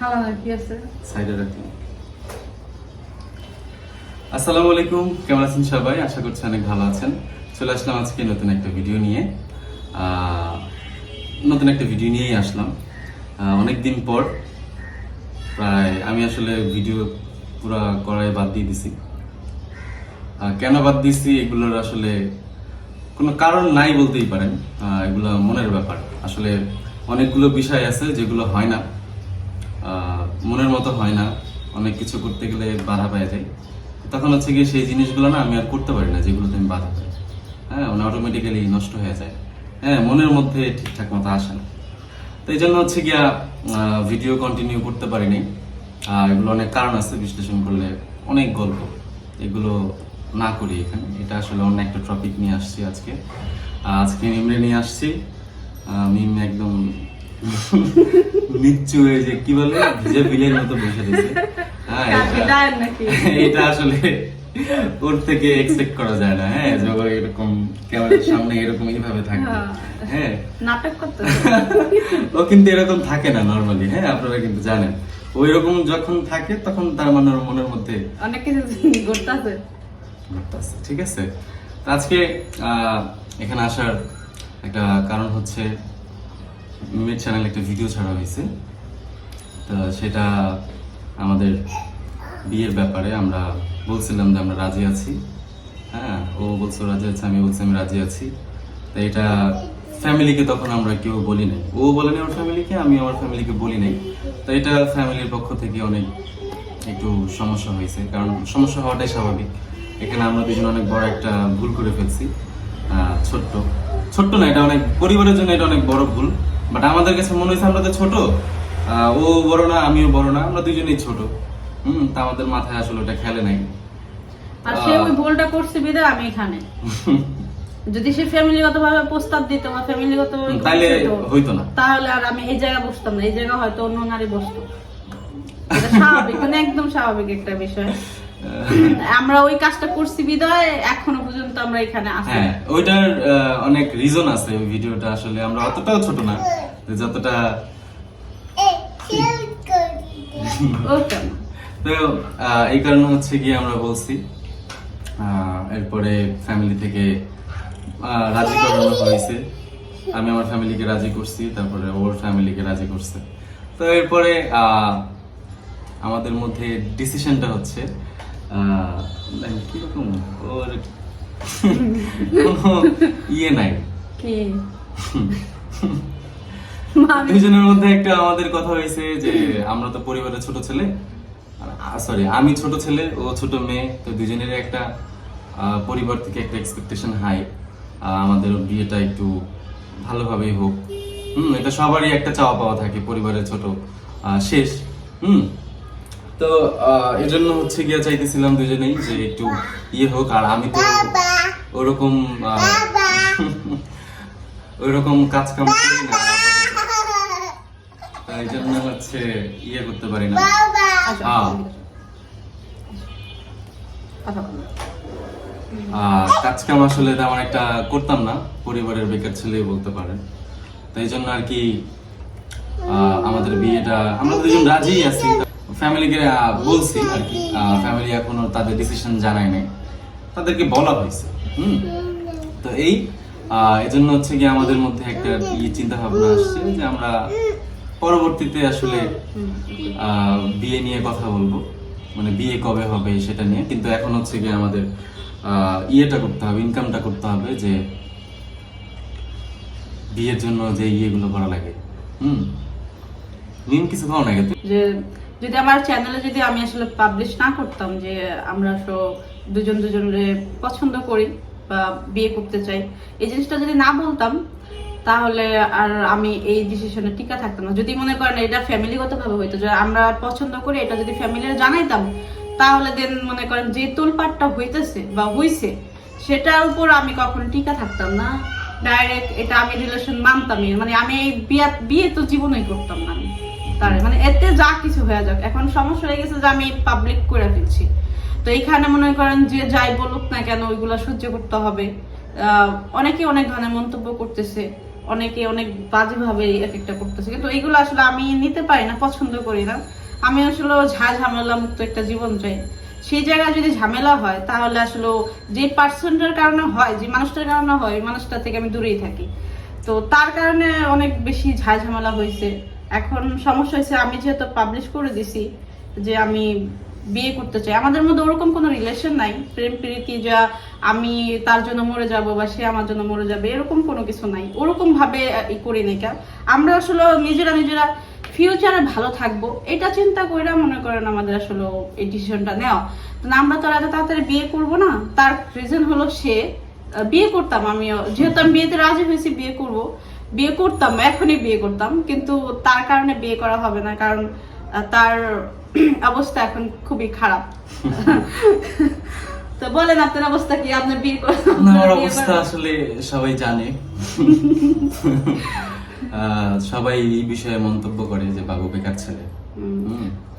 রাখি আসসালামু আলাইকুম, কেমন আছেন সবাই? আশা করছি অনেক ভালো আছেন। চলে আসলাম আজকে নতুন একটা ভিডিও নিয়ে। নতুন একটা ভিডিও নিয়েই আসলাম। অনেক দিন পর প্রায় আমি আসলে ভিডিও পুরা করাই বাদ দিয়ে দিছি। কেন বাদ দিছি এগুলোর আসলে কোনো কারণ নাই বলতেই পারেন। এগুলো মনের ব্যাপার। আসলে অনেকগুলো বিষয় আছে যেগুলো হয় না। মনের মতো হয় না। অনেক কিছু করতে গেলে বাধা পেয়ে যায় তখন হচ্ছে গিয়ে সেই জিনিসগুলো না আমি আর করতে পারি না, যেগুলোতে আমি বাধা পাই। হ্যাঁ মানে অটোমেটিক্যালি নষ্ট হয়ে যায়। হ্যাঁ মনের মধ্যে ঠিকঠাক মতো আসে না। তো এই জন্য হচ্ছে গিয়া ভিডিও কন্টিনিউ করতে পারিনি। এগুলো অনেক কারণ আছে, বিশ্লেষণ করলে অনেক গল্প। এগুলো না করি এখানে। এটা আসলে অন্য একটা টপিক নিয়ে আসছি আজকে। আজকে মিমরে নিয়ে আসছি। মিম একদম নিচ্ছু হয়ে যে কি বলে? ভিজে বিলের মতো বসে রয়েছে। হ্যাঁ এটা- আসলে ওর থেকে এক্সপেক্ট করা যায় না হ্যাঁ যখন এরকম ক্যামেরার সামনে এরকম এইভাবে থাকবে। হ্যাঁ। হ্যাঁ। নাটক করতে ও কিন্তু এরকম থাকে না নর্মালি হ্যাঁ আপনারা কিন্তু জানেন। ওই রকম যখন থাকে তখন তার মানে মনের মধ্যে অনেক কিছু ঘটতেছে। ঘটতেছে, ঠিক আছে? আজকে আহ, এখানে আসার একটা কারণ হচ্ছে মিমের চ্যানেল একটা ভিডিও ছাড়া হয়েছে। তো সেটা আমাদের বিয়ের ব্যাপারে আমরা বলছিলাম যে আমরা রাজি আছি। হ্যাঁ ও বলছে রাজি আছে, আমি বলছি আমি রাজি আছি। তো এটা ফ্যামিলিকে তখন আমরা কেউ বলি নাই। ও বলে নাই ওর ফ্যামিলিকে, আমি আমার ফ্যামিলিকে বলি নাই। তো এটা ফ্যামিলির পক্ষ থেকে অনেক একটু সমস্যা হয়েছে, কারণ সমস্যা হওয়াটাই স্বাভাবিক। এখানে আমরা দুজন অনেক বড় একটা ভুল করে ফেলছি। ছোট্ট। ছোট্ট না, এটা অনেক পরিবারের জন্য এটা অনেক বড় ভুল। বাট আমাদের কাছে মনে হয়েছে আমরা তো ছোট। ও বড় না আমিও বড় না আমরা দুজনেই ছোট। হুম তা আমাদের মাথায় আসলে ওটা খেলে নাই। আর সে ওই ভুলটা করছে বিদায় আমি এখানে। যদি সে ফ্যামিলিগত ভাবে প্রস্তাব দিত বা ফ্যামিলিগত তাইলে হইতো না। তাহলে আর আমি এই জায়গায় বসতাম না এই জায়গায় হয়তো অন্য নারী বসতো। স্বাভাবিক মানে একদম স্বাভাবিক একটা বিষয়। আমরা ওই কাজটা করছি বিদায় এখনও পর্যন্ত আমরা এখানে আছি। হ্যাঁ ওইটার অনেক রিজন আছে ওই ভিডিওটা আসলে আমরা অতটাও ছোট না যতটা তো এই কারণে হচ্ছে গিয়ে আমরা বলছি এরপরে ফ্যামিলি থেকে রাজি করানো হয়েছে। আমি আমার ফ্যামিলিকে রাজি করছি তারপরে ওর ফ্যামিলিকে রাজি করছে। তো এরপরে আহ, আমাদের মধ্যে ডিসিশনটা হচ্ছে কীরকম ওর ইয়ে নাই কি দুজনের মধ্যে একটা আমাদের কথা হয়েছে যে আমরা তো পরিবারের ছোট ছেলে সরি আমি ছোট ছেলে ও ছোট মেয়ে তো দুজনের একটা পরিবার থেকে একটা এক্সপেকটেশন হাই আমাদের বিয়েটা একটু ভালোভাবেই হোক। হুম এটা সবারই একটা চাওয়া পাওয়া থাকে পরিবারের ছোট আহ, শেষ। হুম তো আহ, এজন্য হচ্ছে গিয়ে চাইতেছিলাম দুজনেই যে একটু ইয়ে হোক আর আমি তো ওরকম ওইরকম কাজ কাম করি না। তাই জন্য হচ্ছে ইয়ে করতে পারি না। আচ্ছা। আর কাজ কাম আসলে তেমন একটা করতাম না পরিবারের বেকার ছেলে বলতে পারেন তাই জন্য আর কি আহ, আমাদের বিয়েটা আমরা দুজন রাজি আছি। ফ্যামিলিকে বলছি আর কি ফ্যামিলি এখনও তাদের ডিসিশন জানায় নাই। তাদেরকে বলা হয়েছে, হুম? তো এই হচ্ছে আমাদের মধ্যে একটা চিন্তা ভাবনা আসছে যে আমরা পরবর্তীতে আসলে বিয়ে নিয়ে কথা বলব। মানে বিয়ে কবে হবে সেটা নিয়ে। কিন্তু এখন হচ্ছে কি আমাদের ইয়েটা করতে হবে ইনকামটা করতে হবে যে বিয়ের জন্য যে ইয়েগুলো করা লাগে, হুম? নিন, কিছু খাও না যে যদি আমার চ্যানেলে যদি আমি আসলে পাবলিশ না করতাম যে আমরা সো দুজন দুজনের পছন্দ করি বা বিয়ে করতে চাই, এই জিনিসটা যদি না বলতাম, তাহলে আর আমি এই ডিসিশনে টিকা থাকতাম না। যদি মনে করেন এটা ফ্যামিলিগত ভাবে হইতো, যে আমরা পছন্দ করি, এটা যদি ফ্যামিলির জানাইতাম, তাহলে দেন মনে করেন যে তোলপাটটা হইতেছে বা হইছে, সেটার উপর আমি কখনো টিকা থাকতাম না। ডাইরেক্ট এটা আমি রিলেশন মানতামই মানে আমি এই বিয়ে বিয়ে তো জীবনেই করতাম না। তার মানে এতে যা কিছু হয়ে যাক। এখন সমস্যা হয়ে গেছে যে আমি পাবলিক করে ফেলছি। তো এইখানে মনে করেন যে যাই বলুক না কেন, ওইগুলা সহ্য করতে হবে। অনেকে অনেক ধরনের মন্তব্য করতেছে, অনেকে অনেক বাজেভাবে এফেক্টটা করতেছে। কিন্তু এইগুলো আসলে আমি নিতে পারি না, পছন্দ করি না। আমি আসলে ঝাঁ ঝামেলা মুক্ত একটা জীবন চাই। সেই জায়গায় যদি ঝামেলা হয়, তাহলে আসলে যে পার্সনটার কারণে হয়, যে মানুষটার কারণে হয়, ওই মানুষটা থেকে আমি দূরেই থাকি। তো তার কারণে অনেক বেশি ঝাঁ ঝামেলা হয়েছে। এখন সমস্যা হয়েছে, আমি যেহেতু পাবলিশ করে দিছি যে আমি বিয়ে করতে চাই, আমাদের মধ্যে ওরকম কোনো রিলেশন নাই, প্রেম প্রীতি যা আমি তার জন্য মরে যাব বা সে আমার জন্য মরে যাবে, এরকম কোনো কিছু নাই, ওরকম ভাবে করি নাই কেন আমরা আসলে নিজেরা নিজেরা ফিউচারে ভালো থাকব, এটা চিন্তা করে মনে করেন আমাদের আসলে এই ডিসিশনটা নেওয়া। তো আমরা তো এত তাড়াতাড়ি বিয়ে করব না, তার রিজন হলো সে বিয়ে করতাম আমিও। যেহেতু আমি বিয়েতে রাজি হয়েছি, বিয়ে করব। বিয়ে করতাম এখনই বিয়ে করতাম কিন্তু তার কারণে বিয়ে করা হবে না কারণ তার অবস্থা এখন খুবই খারাপ। তো বলেন আপনার অবস্থা কি? আপনার বিয়ে আমার অবস্থা আসলে সবাই জানে। সবাই এই বিষয়ে মন্তব্য করে যে বাবু বেকার ছেলে।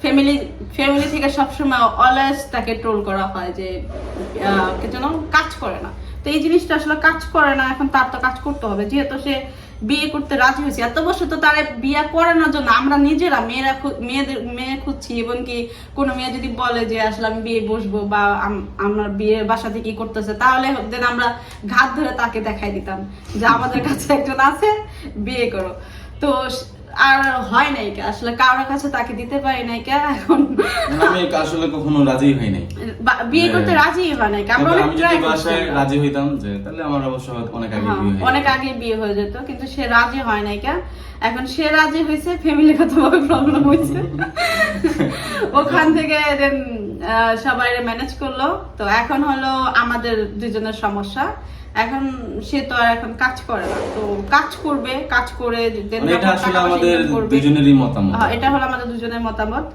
ফ্যামিলি ফ্যামিলি থেকে সবসময় অলওয়েজ তাকে ট্রোল করা হয় যে যেন কাজ করে না। তো এই জিনিসটা আসলে কাজ করে না এখন তার তো কাজ করতে হবে। যেহেতু সে বিয়ে করতে রাজি হয়েছি। এত বছর তো তারা বিয়ে করানোর জন্য আমরা নিজেরা মেয়েরা মেয়েদের, মেয়ে খুঁজছি। এবং কি কোনো মেয়ে যদি বলে যে, আসলে আমি বিয়ে বসবো বা আম- আমার বিয়ের বাসা থেকে কি করতেছে, তাহলে দেন আমরা ঘাত ধরে তাকে দেখাই দিতাম যে, আমাদের কাছে একজন আছে, বিয়ে করো। তো আর হয় নাই কে? আসলে কারোর কাছে তাকে দিতে পারি নাই কে? এখন আমি আসলে কখনো রাজি হই নাই। বিয়ে করতে রাজি হয় নাই। আমরা অনেক বাসায় রাজি হইতাম যে তাহলে আমার অবশ্য অনেক আগে হ্যাঁ, বিয়ে হয়ে অনেক আগে বিয়ে হয়ে যেত কিন্তু সে রাজি হয় নাই কে? এখন সে রাজি হয়েছে প্রবলেম হয়েছে ওখান থেকে দেন সবাই ম্যানেজ করল। তো এখন হলো আমাদের দুজনের সমস্যা। এখন সে তো আর এখন কাজ করে না। তো কাজ করবে কাজ করে মানে এটা আসলে আমাদের দুজনেরই মতামত। হ্যাঁ, এটা হলো আমাদের দুজনের মতামত।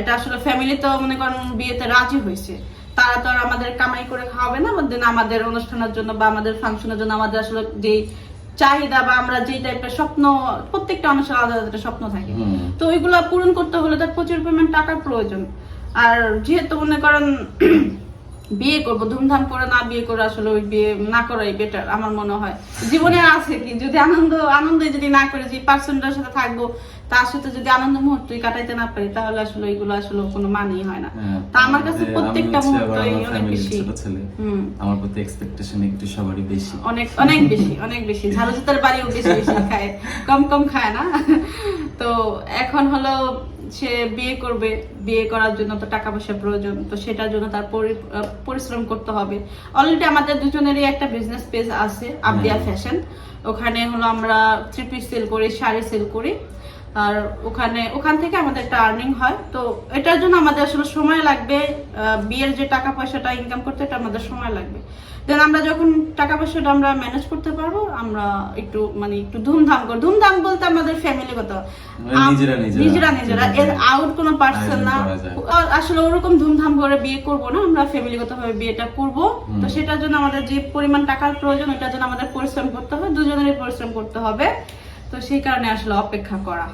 এটা আসলে ফ্যামিলি তো মনে করেন বিয়েতে রাজি হয়েছে। তারা তো আর আমাদের কামাই করে খাওয়াবে না দেন আমাদের অনুষ্ঠানের জন্য বা আমাদের ফাংশনের জন্য আমাদের আসলে যে চাহিদা বা আমরা যে টাইপের স্বপ্ন প্রত্যেকটা মানুষের আলাদা আলাদা স্বপ্ন থাকে। তো ওইগুলো পূরণ করতে হলে তার প্রচুর পরিমাণ টাকার প্রয়োজন। আর যেহেতু মনে করেন বিয়ে করব ধুমধাম করে না বিয়ে করে আসলে ওই বিয়ে না করাই বেটার আমার মনে হয়। জীবনে আছে কি যদি আনন্দ আনন্দে যদি না করে যে পার্সনটার সাথে থাকব তার সাথে যদি আনন্দ মুহূর্তই কাটাইতে না পারি তাহলে আসলে এগুলো আসলে কোনো মানেই হয় না। হ্যাঁ, তা আমার কাছে প্রত্যেকটা মুহূর্তই অনেক বেশি। আমার প্রতি এক্সপেকটেশন একটু সবারই বেশি। অনেক অনেক বেশি অনেক বেশি। ঝাড়ু জুতার বাড়িও বেশি বেশি খায়। কম কম খায় না। তো এখন হলো সে বিয়ে করবে বিয়ে করার জন্য তো টাকা পয়সা প্রয়োজন তো সেটার জন্য তার পরিশ্রম করতে হবে। অলরেডি আমাদের দুজনেরই একটা বিজনেস পেজ আছে আবদিয়া। ফ্যাশন ওখানে হলো আমরা থ্রি পিস সেল করি শাড়ি সেল করি। আর ওখানে ওখান থেকে আমাদের একটা আর্নিং হয়। তো এটার জন্য আমাদের আসলে সময় লাগবে বিয়ের যে টাকা পয়সাটা ইনকাম করতে এটা আমাদের সময় লাগবে। দেন আমরা যখন টাকা পয়সাটা আমরা ম্যানেজ করতে পারব আমরা একটু মানে একটু ধুমধাম করে ধুমধাম বলতে আমাদের ফ্যামিলিগত মানে নিজেরা নিজেরা। এর আউট কোনো পার্সন না। আসলে ওরকম ধুমধাম করে বিয়ে করব না আমরা ফ্যামিলিগত ভাবে বিয়েটা করব। তো সেটার জন্য আমাদের যে পরিমাণ টাকার প্রয়োজন ওটার জন্য আমাদের পরিশ্রম করতে হবে দুজনেরই পরিশ্রম করতে হবে। তো সেই কারণে আসলে অপেক্ষা করা।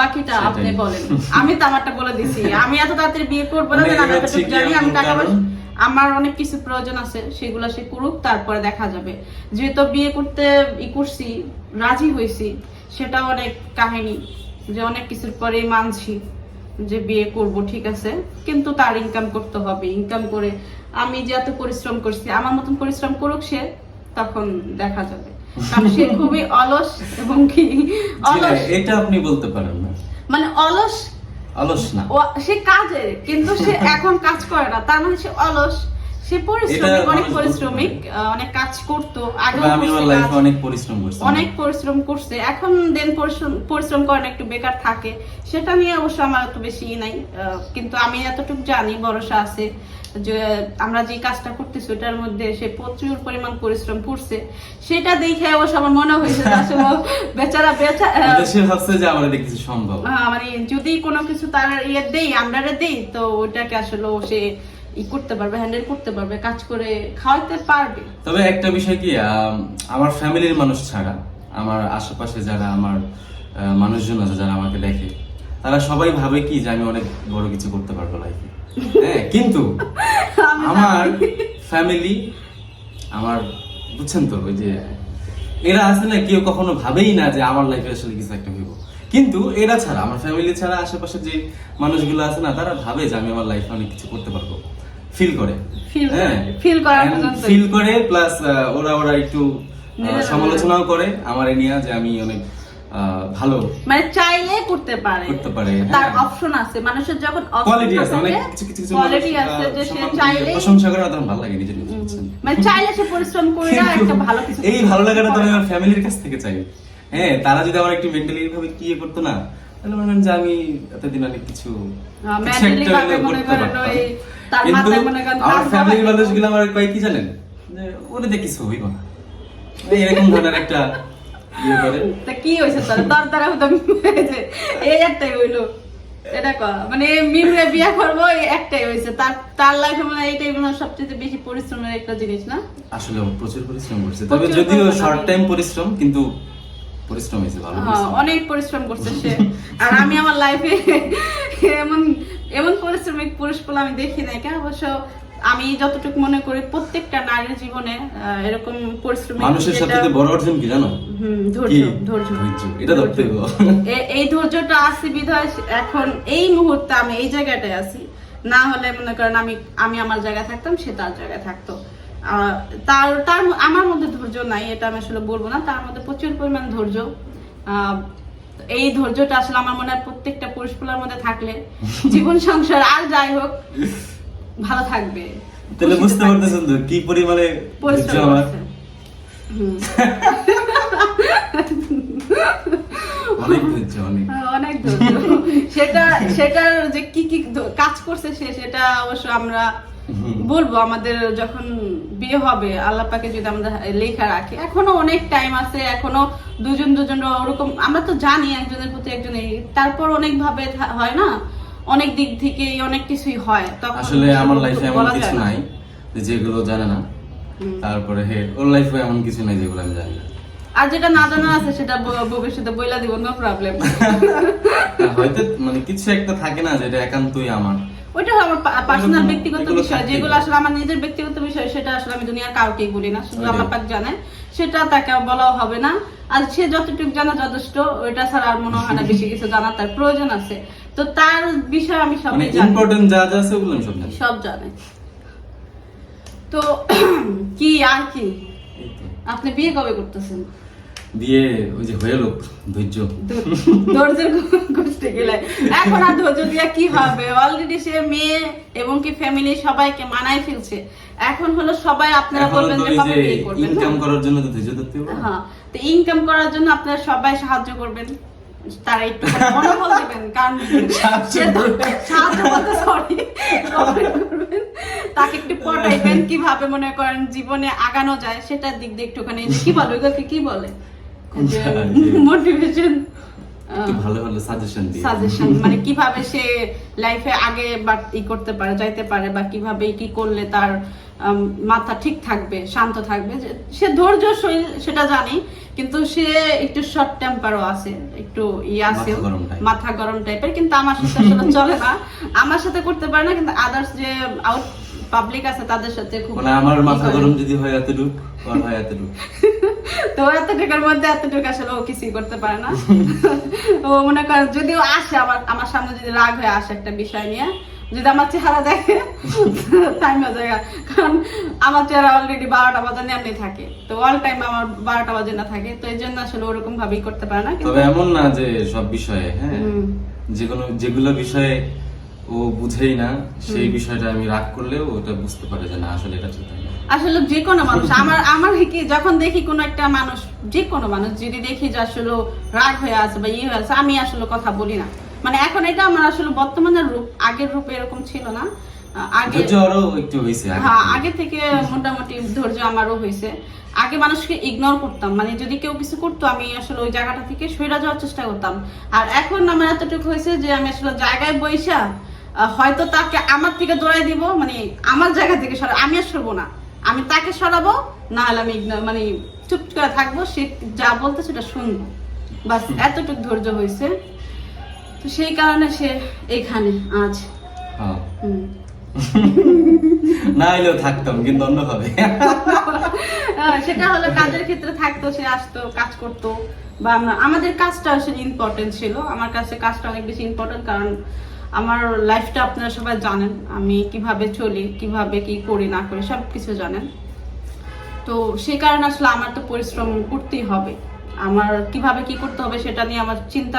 বাকিটা আপনি বলেন। আমি তো আমারটা বলে দিছি। আমি এত তাড়াতাড়ি বিয়ে করব না মানে আমি টাকা পয়সা আমার অনেক কিছু প্রয়োজন আছে সেগুলো সে করুক তারপরে দেখা যাবে। যেহেতু বিয়ে করতে ই করছি রাজি হয়েছি সেটা অনেক কাহিনী যে অনেক কিছুর পরে মানছি যে বিয়ে করব ঠিক আছে? কিন্তু তার ইনকাম করতে হবে ইনকাম করে আমি যে এত পরিশ্রম করছি আমার মতন পরিশ্রম করুক সে তখন দেখা যাবে। কারণ সে খুবই অলস এবং কি অলস। এটা আপনি বলতে পারেন না। মানে অলস অলস না। ও সে কাজে কিন্তু সে এখন কাজ করে না। তার মানে সে অলস। সে পরিশ্রমিক অনেক পরিশ্রমিক অনেক কাজ করতো। আগে আমি আমার লাইফে অনেক পরিশ্রম করছি। অনেক পরিশ্রম করছে। এখন দেন পরিশ্রম পরিশ্রম না একটু বেকার থাকে। সেটা নিয়ে অবশ্য আমার এত বেশি নাই। কিন্তু আমি এতটুকু জানি ভরসা আছে। যে আমরা যে কাজটা করতেছি ওটার মধ্যে সে প্রচুর পরিমাণ পরিশ্রম করছে সেটা দেখে অবশ্য আমার মনে হয়েছে আসলে বেচারা বেচা সে যে আমার এটা সম্ভব। মানে যদি কোনো কিছু তার ইয়ে দেই আন্ডারে দেই তো ওটাকে আসলে সে ই করতে পারবে হ্যান্ডেল করতে পারবে কাজ করে খাওয়াতে পারবে। তবে একটা বিষয় কি আম, আমার ফ্যামিলির মানুষ ছাড়া আমার আশেপাশে যারা আমার মানুষজন আছে যারা আমাকে দেখে তারা সবাই ভাবে কি যে আমি অনেক বড় কিছু করতে পারব লাইফে হ্যাঁ কিন্তু আমার ফ্যামিলি আমার বুঝছেন তো ওই যে এরা আছে না কেউ কখনো ভাবেই না যে আমার লাইফে আসলে কিছু একটা হইব। কিন্তু এরা ছাড়া আমার ফ্যামিলি ছাড়া আশেপাশে যে মানুষগুলো আছে না তারা ভাবে যে আমি আমার লাইফে অনেক কিছু করতে পারব। ফিল করে। পর্যন্তই। ফিল করে প্লাস ওরা ওরা একটু সমালোচনাও করে আমার এই নিয়ে যে আমি অনেক ভালো। মানে চাইলে করতে পারে। করতে পারে, তার হ্যাঁ। অপশন আছে। মানুষের যখন কোয়ালিটি আছে অনেক কিছু কিছু কিছু কোয়ালিটি আছে যে সে চাইলে প্রশংসা করে তখন ভালো লাগে নিজের মানে চাইলে সে পরিশ্রম করে একটা ভালো কিছু এই ভালো লাগাটা তো আমার ফ্যামিলির কাছ থেকে চাই। হ্যাঁ তারা যদি আমার একটু মেন্টালি ভাবে কি ইয়ে করতো না তাহলে মনে যে আমি এতদিন অনেক কিছু মনে তার কিন্তু মনে আমার তার ফ্যামিলির মানুষগুলো আমার কয় কি জানেন? ওরে কিছু হইব না। এরকম ধরনের একটা ইয়ে করে তা কি হয়েছে তার তার দ্বারা হতো এই একটাই হইল এটা কর মানে মিমরে বিয়া করব এই একটাই হয়েছে তার তার লাইফে মানে এইটাই মনে সবচেয়ে বেশি পরিশ্রমের একটা জিনিস না আসলে প্রচুর পরিশ্রম করছে তবে যদিও। শর্ট টাইম পরিশ্রম কিন্তু পরিশ্রম হয়েছে ভালো অনেক পরিশ্রম করছে সে আর আমি আমার লাইফে এমন এমন পরিশ্রমিক পুরুষ আমি দেখি নাই কেন অবশ্য আমি যতটুকু মনে করি প্রত্যেকটা নারীর জীবনে এরকম পরিশ্রমিক মানুষের সবচেয়ে বড় অর্জন কি জানো? ধৈর্য ধৈর্য। ধৈর্য। এটা ধরতে এই ধৈর্যটা আছে বিধায় এখন এই মুহূর্তে আমি এই জায়গাটায় আছি। না হলে মনে করেন আমি আমি আমার জায়গায় থাকতাম সে তার জায়গায় থাকতো। তার তার আমার মধ্যে ধৈর্য নাই এটা আমি আসলে বলব না। তার মধ্যে প্রচুর পরিমাণ ধৈর্য। আহ, এই ধৈর্যটা আসলে আমার মনে হয় প্রত্যেকটা পুরুষগুলোর মধ্যে থাকলে জীবন সংসার আর যাই হোক ভালো থাকবে। তাহলে বুঝতে। পারতেছেন তো কি পরিমাণে পরিশ্রম আমার করছে। হুম। অনেক ধৈর্য অনেক। হ্যাঁ, অনেক ধৈর্য। সেটা সেটার যে কি কি কাজ করছে সে সেটা অবশ্য আমরা বলব। আমাদের যখন বিয়ে হবে আল্লাহ পাকে যদি আমাদের লেখা রাখে। এখনও অনেক টাইম আছে এখনও দুজন দুজন ওরকম আমরা তো জানি একজনের প্রতি একজন তারপর অনেক ভাবে হয় না? অনেক দিক থেকে অনেক কিছুই হয় তখন আসলে আমার লাইফে এমন কিছু নাই যেগুলো জানে না। তারপরে হে ওর লাইফে এমন কিছু নাই যেগুলো আমি জানি না। আর যেটা না জানা আছে সেটা ভবিষ্যতে বইলা দিব নো প্রবলেম হয়তো মানে কিছু একটা থাকে না যেটা একান্তই আমার। ওইটা আমার পার্সোনাল ব্যক্তিগত বিষয় যেগুলো আসলে আমার নিজের ব্যক্তিগত বিষয় সেটা আসলে আমি দুনিয়ার কাউকেই বলি না শুধু। আল্লাহ পাক জানে। সেটা তাকে বলাও হবে না। আর সে যতটুকু জানা যথেষ্ট ওইটা ছাড়া আর মনে হয় না বেশি কিছু জানা তার প্রয়োজন আছে। তো তার বিষয় আমি সব মানে ইম্পর্টেন্ট যা যা আছে ওগুলো সব জানি। সব জানে। তো কি আর কি? আপনি বিয়ে কবে করতেছেন? বিয়ে ওই যে হয়ে লোক ধৈর্য। ধৈর্যের গোষ্ঠী গেলে। এখন আর ধৈর্য দিয়া কি হবে? অলরেডি সে মেয়ে এবং কি ফ্যামিলি সবাইকে মানায় ফেলছে। এখন হলো সবাই আপনারা বলবেন যে কবে বিয়ে করবেন ইনকাম করার জন্য তো ধৈর্য ধরতে হবে। হ্যাঁ। তো ইনকাম করার জন্য আপনারা সবাই সাহায্য করবেন। তারা একটু মনোবল দিবেন কারণ সাহায্য বলতে সরি তাকে একটু পটাইবেন কীভাবে মনে করেন জীবনে আগানো যায় সেটার দিক দিয়ে একটুখানি কি বলে ওইগুলোকে কি বলে? মোটিভেশন ভালো ভালো সাজেশন দিয়ে। সাজেশন মানে কীভাবে সে লাইফে আগে বা ই করতে পারে যাইতে পারে বা কীভাবে কি করলে তার মাথা ঠিক থাকবে শান্ত থাকবে সে ধৈর্যশীল সেটা জানি কিন্তু সে একটু শর্ট টেম্পারও আছে একটু ই আছে মাথা গরম মাথা গরম টাইপের কিন্তু আমার সাথে চলে না। আমার সাথে করতে পারে না কিন্তু আদার্স যে আউট পাবলিক আছে তাদের সাথে খুব মানে আমার মাথা গরম যদি হয় এতটুক ওর হয় এতটুক। তো এতটুকুর মধ্যে এতটুকু আসলে ও কিছুই করতে পারে না। ও মনে কর যদিও আসে আমার আমার সামনে যদি রাগ হয়ে আসে একটা বিষয় নিয়ে যদি আমার চেহারা দেখে টাইম জায়গা কারণ আমার চেহারা অলরেডি বারোটা বাজার এমনি থাকে। তো অল টাইম আমার বারোটা বাজে না থাকে তো এই জন্য আসলে ওরকম ভাবেই করতে পারে না তবে এমন না যে সব বিষয়ে হ্যাঁ? হুম। যে কোনো যেগুলো বিষয়ে ও বুঝেই না সেই বিষয়টা আমি রাগ করলেও ওটা বুঝতে পারে যে না আসলে এটা ঠিক না। আসলে যে কোনো মানুষ আমার আমার কি যখন দেখি কোনো একটা মানুষ যে কোনো মানুষ যদি দেখি যে আসলে রাগ হয়ে আছে বা ইয়ে হয়ে আছে আমি আসলে কথা বলি না। মানে এখন এটা আমার আসলে বর্তমানের রূপ আগের রূপ এরকম ছিল না। আগে একটু হ্যাঁ থেকে। আগে থেকে মোটামুটি ধৈর্য আমারও হয়েছে। আগে মানুষকে ইগনোর করতাম। মানে যদি কেউ কিছু করতো আমি আসলে ওই জায়গাটা থেকে সরে যাওয়ার চেষ্টা করতাম। আর এখন আমার এতটুকু হয়েছে যে আমি আসলে জায়গায় আহ, হয়তো তাকে আমার থেকে দৌড়াই দিব মানে আমার জায়গা থেকে সরা আমি আর সরবো না। আমি তাকে সরাবো না হলে আমি মানে চুপ করে থাকব সে যা বলতে সেটা শুনব। বাস এতটুকু ধৈর্য হয়েছে। তো সেই কারণে সে এখানে আজ। না এলেও থাকতাম কিন্তু অন্যভাবে। সেটা হলো কাজের ক্ষেত্রে থাকতো সে আসতো কাজ করতো। বা আমরা- আমাদের কাজটা আসলে ইম্পর্টেন্ট ছিল। আমার কাছে কাজটা অনেক বেশি ইম্পর্টেন্ট কারণ আমার লাইফটা আপনারা সবাই জানেন, আমি কীভাবে চলি, কীভাবে কি করি, না করি সব কিছু জানেন। তো সেই কারণে আসলে আমার তো পরিশ্রম করতেই হবে। আমার কীভাবে কি করতে হবে সেটা নিয়ে আমার চিন্তা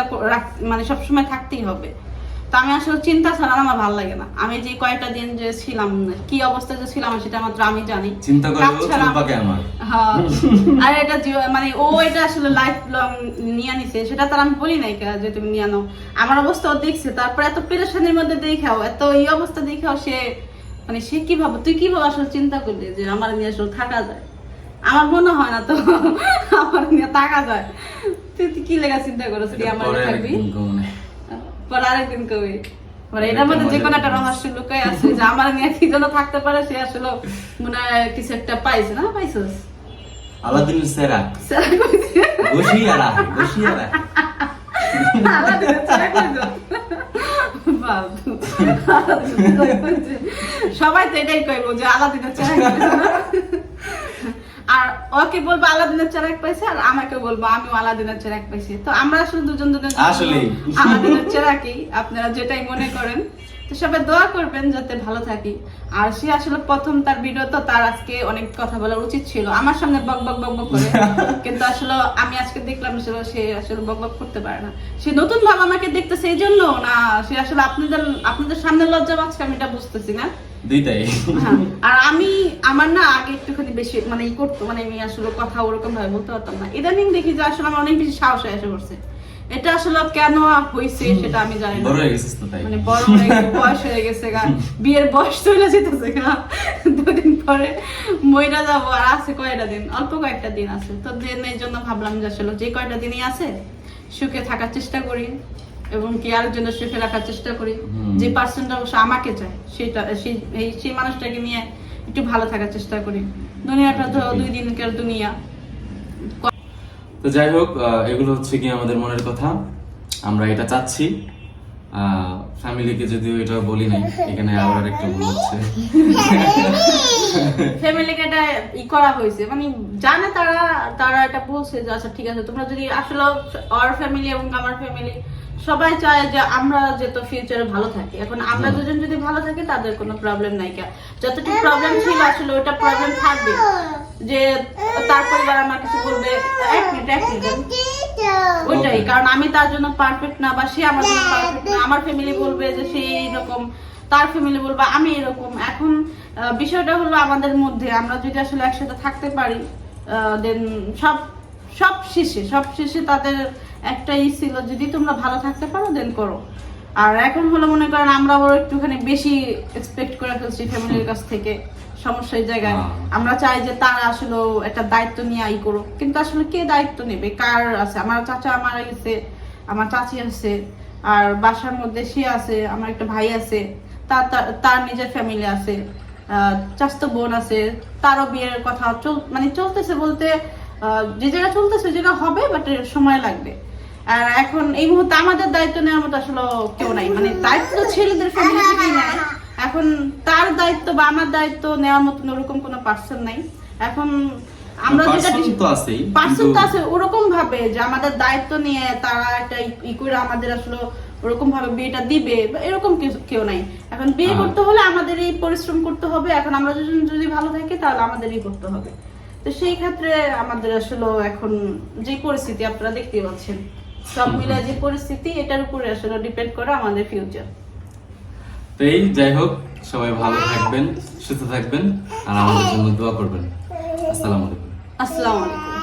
মানে সবসময় থাকতেই হবে। তো আমি আসলে চিন্তা ছাড়া আমার ভালো লাগে না। আমি যে কয়েকটা দিন যে ছিলাম কি অবস্থায় যে ছিলাম সেটা মাত্র আমি জানি। চিন্তা করে আমার। হ্যাঁ। আর এটা মানে ও এটা আসলে লাইফ লং নিয়ে নিছে সেটা তার আমি বলি নাই যে তুমি নিয়ে নাও। আমার অবস্থা ও দেখছে তারপর এত পেরেশানির মধ্যে দেখাও এত এই অবস্থা দেখাও সে মানে সে কীভাবে তুই কীভাবে আসলে চিন্তা করলি যে আমার নিয়ে আসলে থাকা যায়? আমার মনে হয় না তো আমার নিয়ে থাকা যায়। তুই কি লেগা চিন্তা করছ তুই আমার থাকবি। পরে আরেকদিন কবি। মানে এটার মধ্যে যে কোনো একটা রহস্য লুকাই আছে যে আমার নিয়ে কি জন্য থাকতে পারে সে আসলে মনে কিছু একটা পাইছে না? পাইছিস? আলাদিনের সেরা স্যার কইছে? বসিয়া রাখে বসিয়া রাখে আলাদিনের চেহারা কইছো? বাবু, আলাদিনের চেহারা কইছে। সবাই তো এটাই কইবো যে আলাদিনের চেহারা? আর ওকে বলব আলাদিনের চেরাক পাইছে আর আমাকে বলব আমিও আলাদিনের চেরাক পাইছি। তো আমরা আসলে দুজন দুজন আলাদা আলাদিনের চেরাকই আপনারা যেটাই মনে করেন। তো সবাই দোয়া করবেন যাতে ভালো থাকি। আর সে আসলে প্রথম তার ভিডিও তো তার আজকে অনেক কথা বলা উচিত ছিল। আমার সামনে বক বক বক বক করে। কিন্তু আসলে আমি আজকে দেখলাম সে আসলে বক বক করতে পারে না। সে নতুন ভাবে আমাকে দেখতেছে এই জন্য না সে আসলে আপনাদের আপনাদের সামনে লজ্জা পাচ্ছে আমি এটা বুঝতেছি না। দুইটাই। হ্যাঁ, আর আমি আমার না আগে একটুখানি বেশি মানে ই করতো মানে আমি আসলে কথা ওরকম ভাবে বলতে পারতাম না। ইদানিং দেখি যে আসলে আমার অনেক বেশি সাহস এসে পড়ছে। এটা আসলে কেন হয়েছে সেটা আমি জানি না। বড় হয়ে গেছিস তো তাই। মানে বড় হয়ে গেছে বয়স হয়ে গেছে গা। বিয়ের বয়স চলে যেতেছে গা। দুদিন পরে মইরা যাব আর আছে কয়টা দিন? অল্প কয়েকটা দিন আছে। তো দিন এই জন্য ভাবলাম যে আসলে যে কয়টা দিনই আছে সুখে থাকার চেষ্টা করি এবং কি আরেকজনের সুখে রাখার চেষ্টা করি। যে পার্সনটা অবশ্য আমাকে চায় সেটা সেই সেই মানুষটাকে নিয়ে একটু ভালো থাকার চেষ্টা করি। দুনিয়াটা তো দুই দিনকার দুনিয়া। তো যাই হোক এগুলো হচ্ছে কি আমাদের মনের কথা। আমরা এটা চাচ্ছি। ফ্যামিলিকে যদিও এটা বলি নাই, এখানে আবার একটা ভুল হচ্ছে। ফ্যামিলিকে এটা ই করা হয়েছে। মানে জানে তারা তারা এটা বলছে যে আচ্ছা ঠিক আছে, তোমরা যদি আসলে আর ফ্যামিলি এবং আমার ফ্যামিলি সবাই চায় যে আমরা যেহেতু ফিউচারে ভালো থাকি এখন আমরা দুজন যদি ভালো থাকি তাদের কোনো প্রবলেম নাই কা যতটুকু প্রবলেম ছিল আসলে ওটা প্রবলেম থাকবে। যে তার পরিবার আমার কিছু বলবে এক মিনিট এক মিনিট ওইটাই কারণ আমি তার জন্য পারফেক্ট না বা সে আমার জন্য পারফেক্ট না। আমার ফ্যামিলি বলবে যে সে এইরকম তার ফ্যামিলি বলবে আমি এরকম। এখন বিষয়টা হলো আমাদের মধ্যে আমরা যদি আসলে একসাথে থাকতে পারি দেন সব সব শেষে সব শেষে তাদের একটাই ছিল যদি তোমরা ভালো থাকতে পারো দেন করো। আর এখন হলো মনে করেন আমরা ওর একটুখানি বেশি এক্সপেক্ট করে ফেলছি ফ্যামিলির কাছ থেকে সমস্যা এই জায়গায়। হ্যাঁ। আমরা চাই যে তারা আসলে একটা দায়িত্ব নিয়ে আই করো। কিন্তু আসলে কে দায়িত্ব নেবে? কার আছে? আমার চাচা মারা গেছে আমার চাচি আছে আর বাসার মধ্যে সে আছে আমার একটা ভাই আছে তার তার- নিজের ফ্যামিলি আছে চাচাতো বোন আছে তারও বিয়ের কথা মানে চলতেছে বলতে যে জায়গা চলতেছে যেটা হবে বাট সময় লাগবে। আর এখন এই মুহূর্তে আমাদের দায়িত্ব নেওয়ার মতো আসলে কেউ নাই। মানে দায়িত্ব ছেলেদের ফ্যামিলি থেকেই নেয়। এখন তার দায়িত্ব বা আমার দায়িত্ব নেওয়ার মতন ওরকম কোনো পার্সন নাই। এখন আমরা যেটা পার্সন তো আছে ওরকম ভাবে যে আমাদের দায়িত্ব নিয়ে তারা একটা ই- করে আমাদের আসলে ওরকম ভাবে বিয়েটা দিবে এরকম কেউ- নাই। এখন বিয়ে হ্যাঁ। করতে হলে আমাদের এই পরিশ্রম করতে হবে। এখন আমরা যদি যদি ভালো থাকি তাহলে আমাদেরই করতে হবে। তো সেই ক্ষেত্রে আমাদের আসলে এখন যে পরিস্থিতি আপনারা দেখতেই পাচ্ছেন। সব মিলা যে পরিস্থিতি এটার উপরে আসলে ডিপেন্ড করে আমাদের ফিউচার তো এই যাই হোক সবাই ভালো থাকবেন সুস্থ থাকবেন আর আমাদের জন্য দোয়া করবেন। আসসালামু আলাইকুম। আসসালামু আলাইকুম।